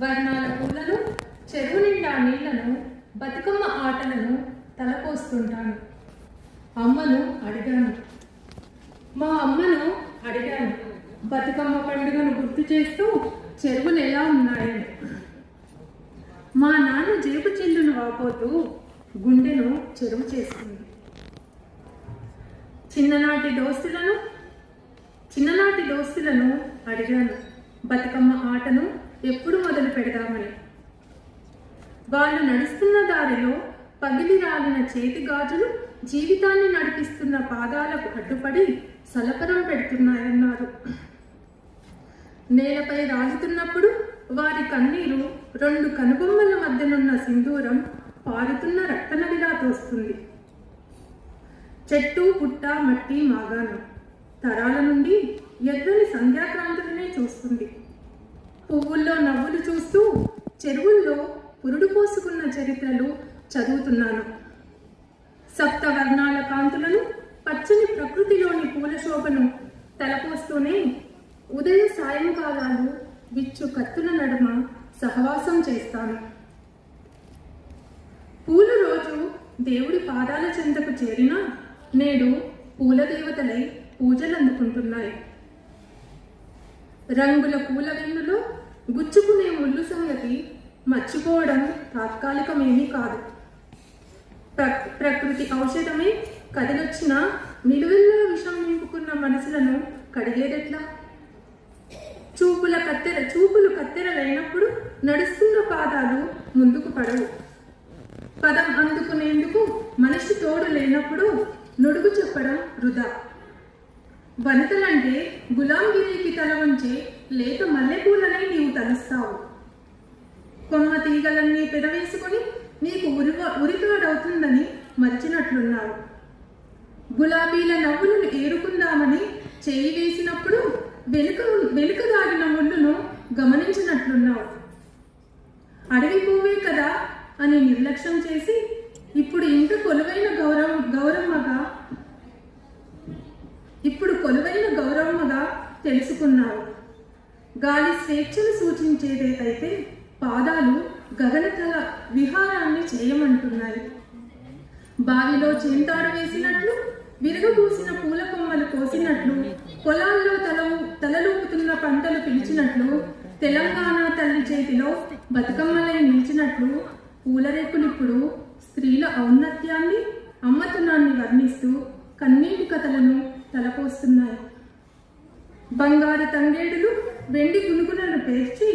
వర్ణాల పూలను చెరువు నిండా నీళ్ళను బతుకమ్మ ఆటలను తలపోస్తుంటాను. అమ్మను అడిగాను. మా అమ్మను అడిగాను. బతుకమ్మ పండుగను గుర్తు చేస్తూ చెరువులు ఎలా ఉన్నాయని. మా నాన్న జేబు చెల్లును వాపోతూ గుండెను చెరువు చేస్తుంది. చిన్ననాటి దోస్తులను చిన్ననాటి దోస్తులను అడిగాను. బతుకమ్మ ఆటను ఎప్పుడు మొదలు పెడదామని. వాళ్ళు నడుస్తున్న దారిలో పగిలి రాలిన చేతి గాజులు జీవితాన్ని నడిపిస్తున్న పాదాలకు అడ్డుపడి సలపరం పెడుతున్నాయన్నారు. నేలపై రాలుతున్నప్పుడు వారి కన్నీరు రెండు కనుబొమ్మల మధ్యనున్న సింధూరం పారుతున్న రక్తనదిలా తోస్తుంది. చెట్టు పుట్ట మట్టి మాగాను తరాల నుండి ఎర్రని సంధ్యాక్రాంతులనే చూస్తుంది. చూస్తూ చెరువుల్లో పురుడు పోసుకున్న చరిత్రలు చదువుతున్నాను. సప్త వర్ణాల కాంతులను పచ్చని ప్రకృతిలోని పూల శోభను తలపోస్తూనే ఉదయ సాయంకాలాలు విచ్చు కత్తుల నడుమ సహవాసం చేస్తాను. పూలు రోజు దేవుడి పాదాల చెంతకు చేరినా నేడు పూల దేవతలై పూజలు అందుకుంటున్నాయి రంగుల పూల వెన్నులో గుచ్చుకునే ముళ్ళు సంగతి మర్చిపోవడం తాత్కాలికమేమీ కాదు. ప్ర- ప్రకృతి ఔషధమే కదిలొచ్చిన నిలువెల్లా విషం నింపుకున్న మనసులను కడిగేదెట్లా? చూపుల కత్తెర చూపులు కత్తెరలైనప్పుడు నడుస్తున్న పాదాలు ముందుకు పడవు. పదం అందుకునేందుకు మనిషి తోడు లేనప్పుడు నుడుగు చెప్పడం వృధా. వనితలంటే గులాంగిరికి తల వంచే లేక మల్లెపూలనే నీవు తలుస్తావు. కొమ్మ తీగలన్నీ పెదవేసుకొని నీకు ఉరివ ఉరితాడవుతుందని మరిచినట్లున్నావు. గులాబీల నవ్వులను ఏరుకుందామని చేయి వేసినప్పుడు వెనుక వెనుక దాగిన ముళ్ళును గమనించినట్లున్నావు. అడవి పువ్వే కదా అని నిర్లక్ష్యం చేసి ఇప్పుడు ఇంకా కొలువైన తెలుసుకున్నారు. గాలి స్వేచ్ఛను సూచించేదేదైతే పాదాలు గగనతల విహారాన్ని చేయమంటున్నాయి. బావిలో చేంతాడు వేసినట్లు విరగబూసిన పూల కొమ్మలు కోసినట్లు పొలాల్లో తల తలలూపుతున్న పంటలు పిలిచినట్లు తెలంగాణ తల్లి చేతిలో బతుకమ్మలై నిలిచినట్లు పూలరేకులిప్పుడు స్త్రీల ఔన్నత్యాన్ని అమ్మతనాన్ని వర్ణిస్తూ కన్నీటి కథలను తలపోస్తున్నాయి. బంగారు తంగేడులు వెండి గునుగులను పేర్చి